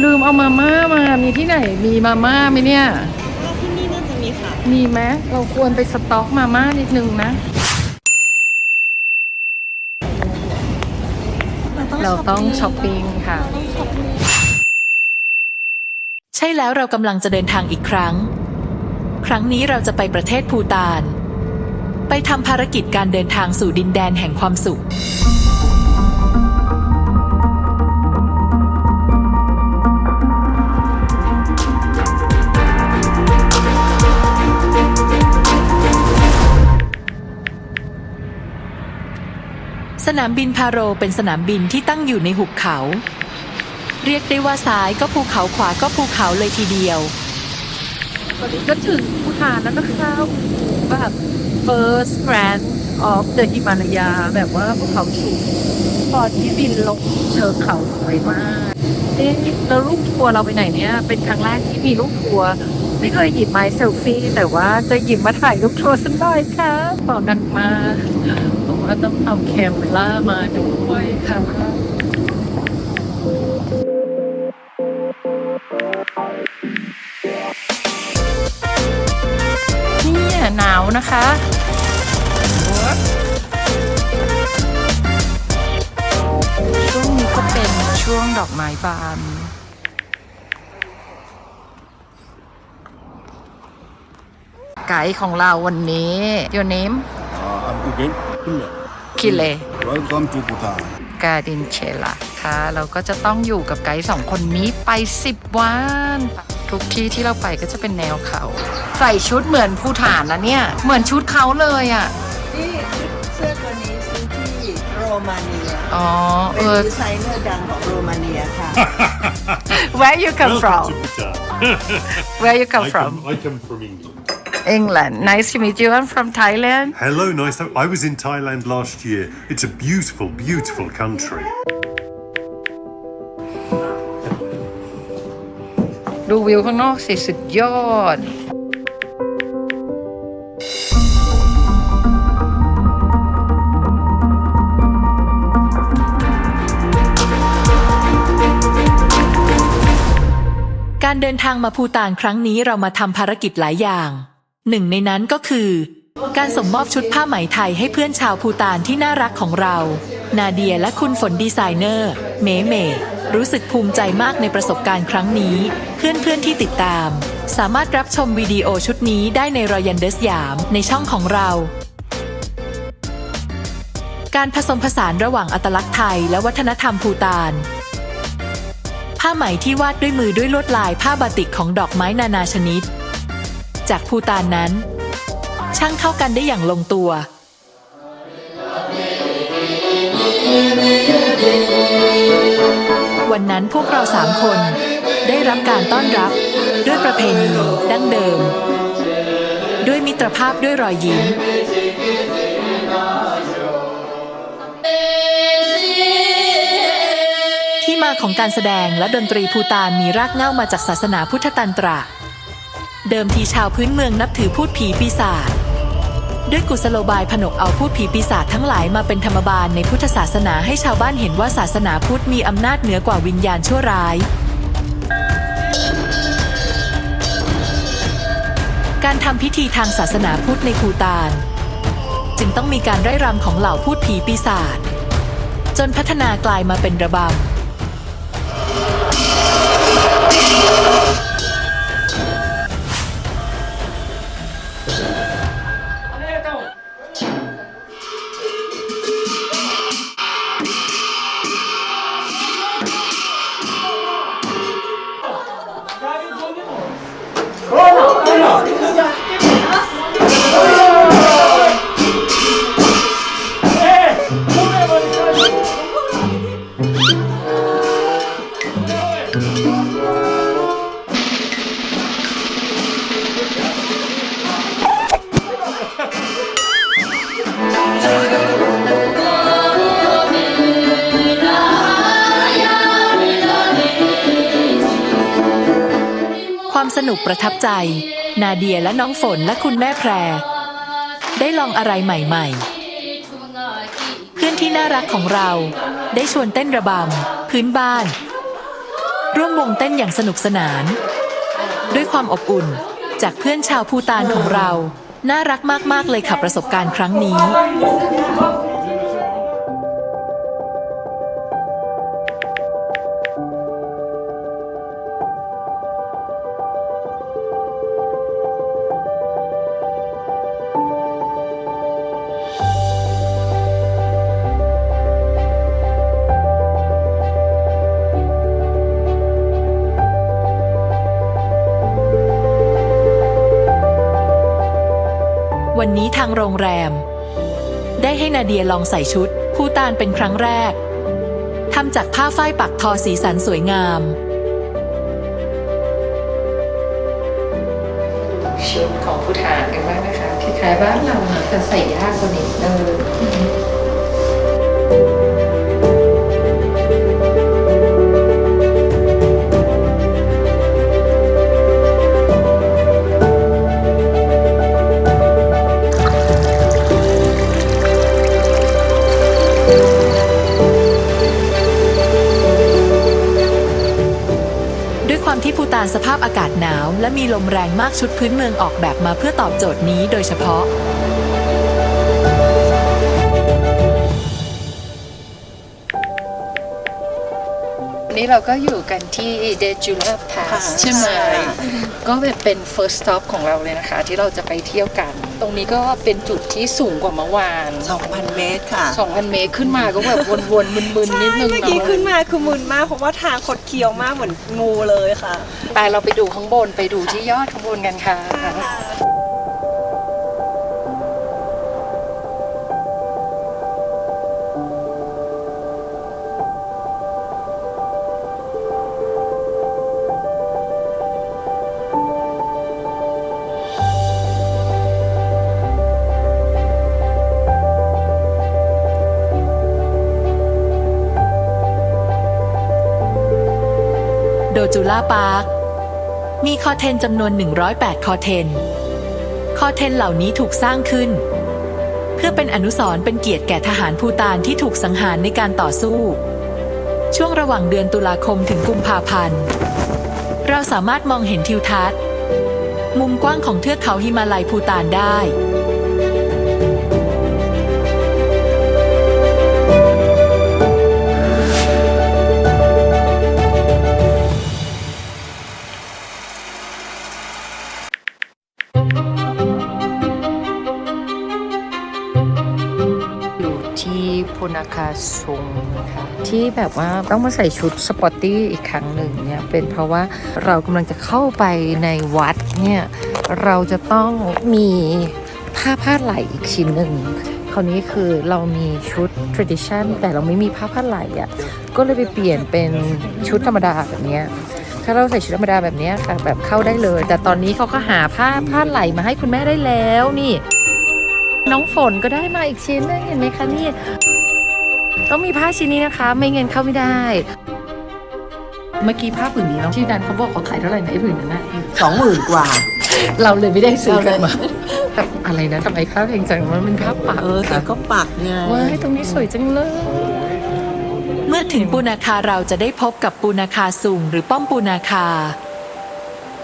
ลืมเอามาม่ามา มีที่ไหน มีมาม่าไหมเนี่ยที่นี่น่าจะมีค่ะ มีไหมเราควรไปสต็อกมาม่านิดนึงนะ เราต้องช้อปปิ้งค่ะ ใช่แล้วเรากำลังจะเดินทางอีกครั้ง ครั้งนี้เราจะไปประเทศภูตาน ไปทำภารกิจการเดินทางสู่ดินแดนแห่งความสุข สนามบินพาโรเป็นสนามบินที่ตั้งอยู่ในหุบเขา เรียกได้ว่าซ้ายก็ภูเขาขวาก็ภูเขาเลยทีเดียว ตอนนี้ก็ถึงภูฐานแล้วนะคะแบบ first grand of the Himalaya แบบว่าภูเขาสูงตอนที่บินลงเชิงเขาสวยมาก เอ๊ะแล้วลูกทัวร์เราไปไหนเนี่ย เป็นครั้งแรกที่มีลูกทัวร์ไม่เคยหยิบไม้เซลฟี่ แต่ว่าจะหยิบมาถ่ายลูกทัวร์สักหน่อยค่ะเป่านักมา กว่าต้องเอาแคมล่ามาด้วยค่ะเนี่ยหนาวนะคะช่วงนี้ก็เป็นช่วงดอกไม้บานไกด์ของเราวันนี้ Your name Uh, I'm again Kulla. คิเล Welcome to Bhutan. กาดินเชลาค่ะ เราก็จะต้องอยู่กับไกด์สองคนนี้ไป 10 วัน ทุกที่ที่เราไปก็จะเป็นแนวเขา ใส่ชุดเหมือนผู้ฐานนะเนี่ย เหมือนชุดเขาเลยอะ นี่เสื้อตัวนี้ซื้อที่โรมาเนีย อ๋อ เอเป็นอ ดีไซเนอร์ดังของโรมาเนียค่ะ Where you come from Welcome to Bhutan. Where you come I from come, I come from England. England Nice to meet you I'm from Thailand Hello, nice. To, I was in Thailand last year. It's a beautiful, beautiful country. ดูวิวข้างนอกสิสุดยอด การเดินทางมาภูตานครั้งนี้เรามาทำภารกิจหลายอย่าง หนึ่งในนั้นก็คือ การส่งมอบชุดผ้าไหมไทยให้เพื่อนชาวภูตานที่น่ารักของเรา นาเดียและคุณฝนดีไซเนอร์ เมเม รู้สึกภูมิใจมากในประสบการณ์ครั้งนี้ เพื่อนๆที่ติดตาม สามารถรับชมวิดีโอชุดนี้ได้ในรอยันเดสยามในช่องของเรา การผสมผสานระหว่างอัตลักษณ์ไทยและวัฒนธรรมภูตานผ้าไหมที่วาดด้วยมือด้วยลวดลายผ้าบาติกของดอกไม้นานาชนิด จากภูตานนั้น ช่างเข้ากันได้อย่างลงตัว วันนั้นพวกเราสามคน ได้รับการต้อนรับด้วยประเพณีดั้งเดิม ด้วยมิตรภาพด้วยรอยยิ้มที่มาของการแสดงและดนตรีภูตานมีรากเหง้ามาจากศาสนาพุทธตันตระ เดิมทีชาวพื้นเมืองนับถือพูดผีปีศาจด้วยกุศโลบายผนวกเอาพูดผีปีศาจทั้งหลายมาเป็นธรรมบาลในพุทธศาสนาให้ชาวบ้านเห็นว่าศาสนาพุทธมีอำนาจเหนือกว่าวิญญาณชั่วร้าย การทำพิธีทางศาสนาพุทธในภูตาน จึงต้องมีการไร่รำของเหล่าพูดผีปีศาจจนพัฒนากลายมาเป็นระบำ ความสนุกประทับใจ นาเดียและน้องฝนและคุณแม่แพร ได้ลองอะไรใหม่ๆ เพื่อนที่น่ารักของเรา ได้ชวนเต้นระบำพื้นบ้าน ร่วมวงเต้นอย่างสนุกสนาน ด้วยความอบอุ่นจากเพื่อนชาวภูตานของเรา น่ารักมากๆเลยค่ะประสบการณ์ครั้งนี้ วันนี้ทางโรงแรม ได้ให้นาเดียลองใส่ชุดภูตานเป็นครั้งแรกทำจากผ้าฝ้ายปักทอสีสันสวยงาม ชุดของผู้ทานกันบ้างนะคะคล้ายๆบ้านเรานะแต่ใส่ยากกว่านี้เออด้วย มีลมแรงมากชุดพื้นเมืองออกแบบมาเพื่อตอบโจทย์นี้โดยเฉพาะ วันนี้เราก็อยู่กันที่เดจูล่าพาสใช่ไหมก็แบบเป็น first stop ของเราเลยนะคะ ที่เราจะไปเที่ยวกัน ตรงนี้ก็เป็นจุดที่สูงกว่าเมื่อวาน 2,000 เมตรค่ะ 2,000 เมตรขึ้นมาก็แบบวนๆ มึนๆ นิดนึงเมื่อกี้เนาะขึ้นมาคือมึนมาก เพราะว่าทางคดเคี้ยวมากเหมือนงูเลยค่ะไปเราไปดูข้างบนไปดูที่ยอดข้างบนกันค่ะ โดจูล่าปาร์ค มีคอเทนจำนวน 108 คอเทน คอเทนเหล่านี้ถูกสร้างขึ้น เพื่อเป็นอนุสรณ์เป็นเกียรติแก่ทหารภูตานที่ถูกสังหารในการต่อสู้ ช่วงระหว่างเดือนตุลาคมถึงกุมภาพันธ์ เราสามารถมองเห็นทิวทัศน์ มุมกว้างของเทือกเขาหิมาลัยภูตานได้ ที่แบบว่าต้องมาใส่ชุดสปอร์ตตี้อีกครั้งหนึ่งเนี่ยเป็นเพราะว่าเรากำลังจะเข้าไปในวัดเนี่ยเราจะต้องมีผ้าผ้าไหลอีกชิ้นหนึ่งคราวนี้คือเรามีชุด tradition แต่เราไม่มีผ้าผ้าไหลอะ่ะก็เลยไปเปลี่ยนเป็นชุดธรรมดาแบบนี้ถ้าเราใส่ชุดธรรมดาแบบนี้ค่ะแบบเข้าได้เลย แต่ตอนนี้เขาก็หาผ้าผ้าไหลมาให้คุณแม่ได้แล้วนี่ น้องฝนก็ได้มาอีกชิ้นนึงเห็นไหมคะนี่ ต้องมีผ้าชิ้นนี้นะคะ ไม่งั้นเข้าไม่ได้ เมื่อกี้ผ้าผืนนี้น้องที่ดันเขาบอกเขาขายเท่าไหร่นะไอ้ผืนนั้นนะสองหมื่นกว่า เราเลยไม่ได้ซื้อกันมาแบบอะไรนะทำไมผ้าแพงจังมันเป็นผ้าปักเออแต่ก็ปักไงว้ายตรงนี้สวยจังเลย เมื่อถึงปูนาคาเราจะได้พบกับปูนาคาสูงหรือป้อมปูนาคา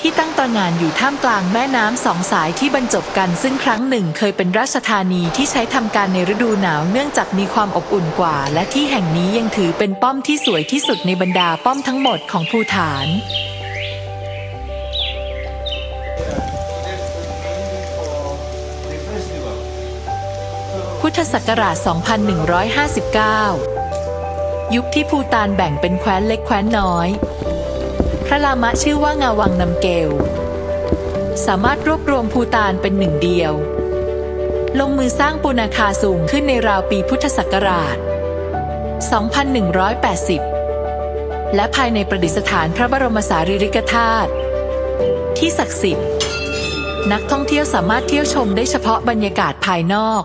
ที่ตั้งตระงานอยู่ท่ามกลางแม่น้ำสองสายที่บรรจบกัน ซึ่งครั้งหนึ่งเคยเป็นราชธานีที่ใช้ทำการในฤดูหนาวเนื่องจากมีความอบอุ่นกว่า และที่แห่งนี้ยังถือเป็นป้อมที่สวยที่สุดในบรรดาป้อมทั้งหมดของภูฐานพุทธศักราช 2159 ยุคที่ภูตานแบ่งเป็นแคว้นเล็กแคว้นน้อย พระรามะชื่อว่างาวังนำเกล สามารถรวบรวมภูตานเป็นหนึ่งเดียว ลงมือสร้างปูนาคาสูงขึ้นในราวปีพุทธศักราช 2180 และภายในประดิษฐานพระบรมสารีริกธาตุที่ศักดิ์สิทธิ์ นักท่องเที่ยวสามารถเที่ยวชมได้เฉพาะบรรยากาศภายนอก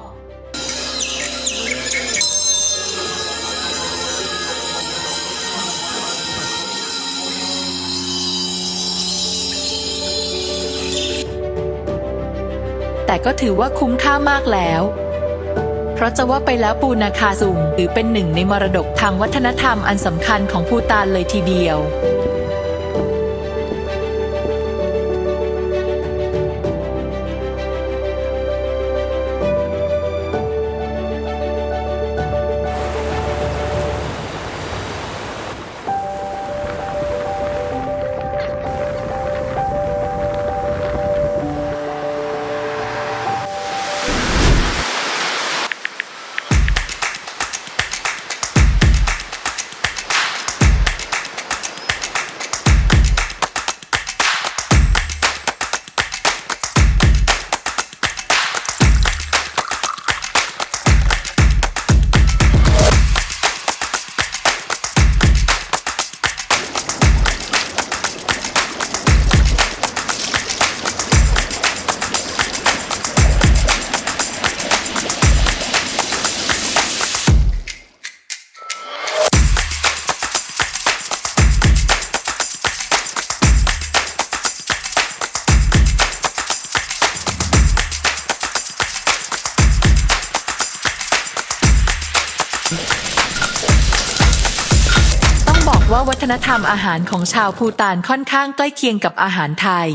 แต่ก็ถือว่าคุ้มค่ามากแล้ว เพราะจะว่าไปแล้วปูนาคาซุงถือเป็นหนึ่งในมรดกทางวัฒนธรรมอันสำคัญของภูตานเลยทีเดียว วัฒนธรรมอาหารของชาวภูตานค่อนข้างใกล้เคียงกับอาหารไทย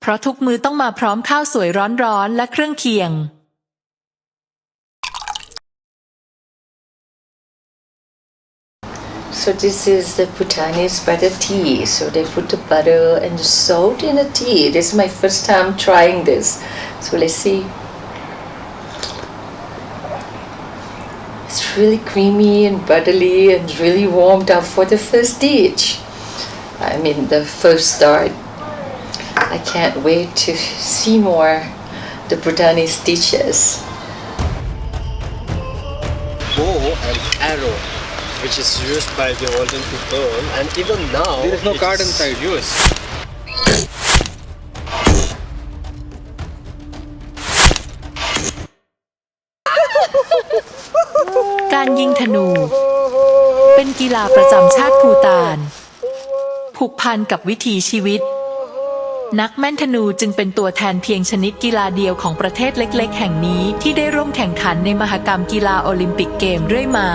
เพราะทุกมื้อต้องมาพร้อมข้าวสวยร้อนๆและเครื่องเคียง So this is the Bhutanese butter tea. So they put the butter and the salt in the tea. This is my first time trying this. So let's see. It's really creamy and buttery and really warmed up for the first dish. I mean the first start. I can't wait to see more the Bhutanese dishes. bow and arrow, which is used by the olden people, and even now There is no it's card inside. used. การยิงธนู เป็นกีฬาประจำชาติภูตาน ผูกพันกับวิถีชีวิต นักแม่นธนูจึงเป็นตัวแทนเพียงชนิดกีฬาเดียวของประเทศเล็ก ๆ แห่งนี้ที่ได้ร่วมแข่งขันในมหกรรมกีฬาโอลิมปิกเกมเรื่อยมา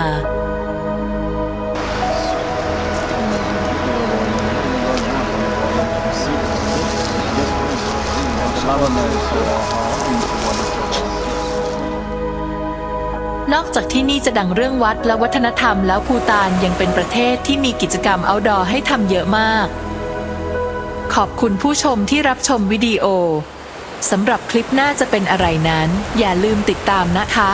นอกจากที่นี่จะดังเรื่องวัดและวัฒนธรรมแล้วภูตานยังเป็นประเทศที่มีกิจกรรมเอาดอให้ทำเยอะมาก ขอบคุณผู้ชมที่รับชมวิดีโอสำหรับคลิปหน้าจะเป็นอะไรนั้น อย่าลืมติดตามนะคะ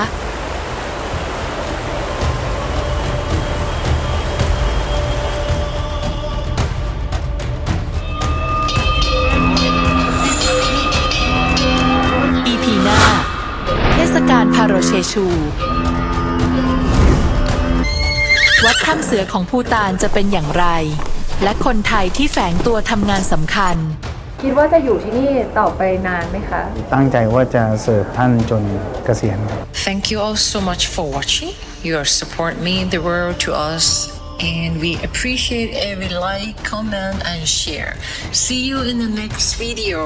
ศกาลพาโรเชชู วัดถ้ำเสือของภูตานจะเป็นอย่างไร และคนไทยที่แฝงตัวทำงานสำคัญ คิดว่าจะอยู่ที่นี่ต่อไปนานไหมคะ ตั้งใจว่าจะเสิร์ฟท่านจนเกษียณครับ Thank you all so much for watching. Your support means the world to us, and we appreciate every like, comment, and share. See you in the next video.